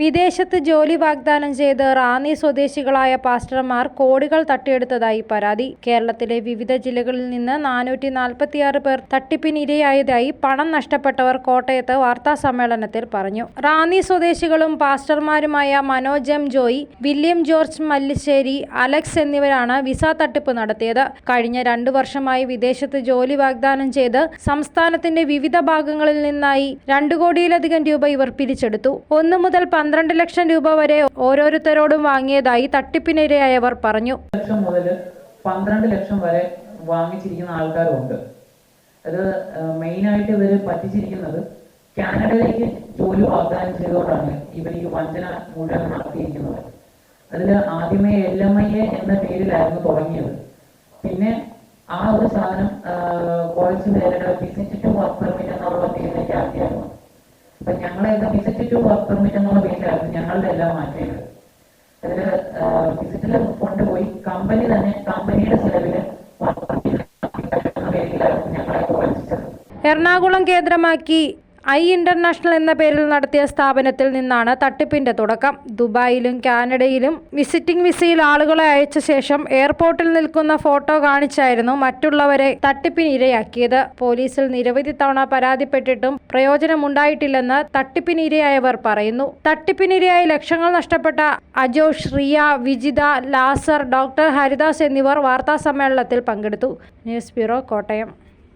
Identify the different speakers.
Speaker 1: വിദേശത്ത് ജോലി വാഗ്ദാനം ചെയ്ത് റാന്നി സ്വദേശികളായ പാസ്റ്റർമാർ കോടികൾ തട്ടിയെടുത്തതായി പരാതി. കേരളത്തിലെ വിവിധ ജില്ലകളിൽ നിന്ന് നാനൂറ്റി നാൽപ്പത്തിയാറ് പേർ തട്ടിപ്പിനിരയായതായി പണം നഷ്ടപ്പെട്ടവർ കോട്ടയത്ത് വാർത്താ സമ്മേളനത്തിൽ പറഞ്ഞു. റാന്നി സ്വദേശികളും പാസ്റ്റർമാരുമായ Manoj M Joy William George Mallissery Alex എന്നിവരാണ് വിസ തട്ടിപ്പ് നടത്തിയത്. കഴിഞ്ഞ രണ്ടു വർഷമായി വിദേശത്ത് ജോലി വാഗ്ദാനം ചെയ്ത് സംസ്ഥാനത്തിന്റെ വിവിധ ഭാഗങ്ങളിൽ നിന്നായി രണ്ടു കോടിയിലധികം രൂപ ഇവർ പിരിച്ചെടുത്തു. ഒന്നു മുതൽ പന്ത്രണ്ട് ലക്ഷം രൂപ വരെ ഓരോരുത്തരോടും വാങ്ങിയതായി തട്ടിപ്പിനിരയായവർ പറഞ്ഞു.
Speaker 2: ലക്ഷം മുതൽ പന്ത്രണ്ട് ലക്ഷം വരെ വാങ്ങിച്ചിരിക്കുന്ന ആൾക്കാരുണ്ട് അത് മെയിനായിട്ട് ഇവർ പറ്റിച്ചിരിക്കുന്നത് കാനഡയിലേക്ക് ജോലി വാഗ്ദാനം ചെയ്തുകൊണ്ടാണ് ഇവർ വഞ്ചന മുഴുവൻ നടത്തിയിരിക്കുന്നത്. അതിൽ ആദ്യമേ എൽ എം ഐ എ എന്ന പേരിലായിരുന്നു തുടങ്ങിയത്. പിന്നെ ആ ഒരു സാധനം കുറച്ച് പേരുടെ വിസിറ്റ് ടു വർക്ക് പെർമിറ്റ് എന്നുള്ള പേരിലേക്ക് ആക്കിയായിരുന്നു. അപ്പൊ ഞങ്ങളെ വിസിറ്റ് ടു വർക്ക് പെർമിറ്റ് എന്നുള്ള ഞങ്ങളുടെ എല്ലാം മാറ്റേണ്ടത് അതിൽ വിസിറ്റിൽ കൊണ്ടുപോയി കമ്പനി തന്നെ കമ്പനിയുടെ ചെലവിൽ
Speaker 1: എറണാകുളം കേന്ദ്രമാക്കി ഐ ഇന്റർനാഷണൽ എന്ന പേരിൽ നടത്തിയ സ്ഥാപനത്തിൽ നിന്നാണ് തട്ടിപ്പിന്റെ തുടക്കം. ദുബായിലും കാനഡയിലും വിസിറ്റിംഗ് വിസയിൽ ആളുകളെ അയച്ച ശേഷം എയർപോർട്ടിൽ നിൽക്കുന്ന ഫോട്ടോ കാണിച്ചായിരുന്നു മറ്റുള്ളവരെ തട്ടിപ്പിന് ഇരയാക്കിയത്. പോലീസിൽ നിരവധി തവണ പരാതിപ്പെട്ടിട്ടും പ്രയോജനമുണ്ടായിട്ടില്ലെന്ന് തട്ടിപ്പിനിരയായവർ പറയുന്നു. തട്ടിപ്പിനിരയായി ലക്ഷങ്ങൾ നഷ്ടപ്പെട്ട അജോഷ് റിയ വിജിത ലാസർ ഡോക്ടർ ഹരിദാസ് എന്നിവർ വാർത്താ സമ്മേളനത്തിൽ പങ്കെടുത്തു. News bureau Kottayam.